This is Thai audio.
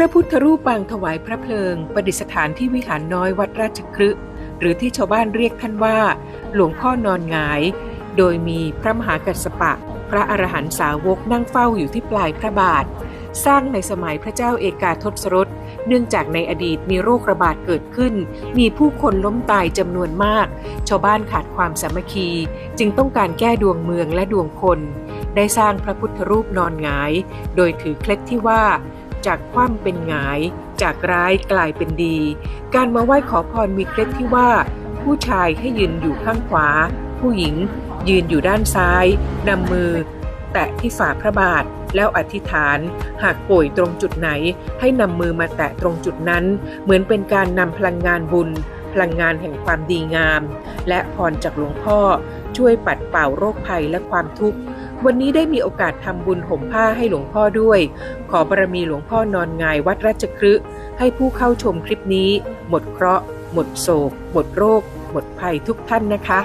พระพุทธรูปปางถวายพระเพลิง ประดิษฐานที่วิหารน้อยวัดราชครึหรือที่ชาวบ้านเรียกท่านว่า หลวงพ่อนอนงาย โดยมีพระมหากัสปะ พระอรหันตสาวกนั่งเฝ้าอยู่ที่ปลายพระบาท สร้างในสมัยพระเจ้าเอกาทศรสเนื่องจากในอดีตมีโรคระบาดเกิดขึ้น มีผู้คนล้มตายจำนวนมาก ชาวบ้านขาดความสามัคคี จึงต้องการแก้ดวงเมืองและดวงคน ได้สร้างพระพุทธรูปนอนงาย โดยถือเคล็ดที่ว่า จากคว่ำเป็นหงาย จากร้ายกลายเป็นดี การมาไหว้ขอพรมีเคล็ดที่ว่า ผู้ชายให้ยืนอยู่ข้างขวา ผู้หญิงยืนอยู่ด้านซ้ายนำมือ แตะที่ฝ่าพระบาทแล้วอธิษฐาน หากป่วยตรงจุดไหน ให้นำมือมาแตะตรงจุดนั้น เหมือนเป็นการนำพลังงานบุญ พลังงานแห่งความดีงาม และพรจากหลวงพ่อช่วยปัดเป่าโรคภัยและความทุกข์ วันนี้ได้มีโอกาสทำบุญห่มผ้าให้หลวงพ่อด้วย ขอบารมีหลวงพ่อนอนงายวัดราชครึให้ผู้เข้าชมคลิปนี้ หมดเคราะห์ หมดโศก หมดโรค หมดภัยทุกท่านนะคะ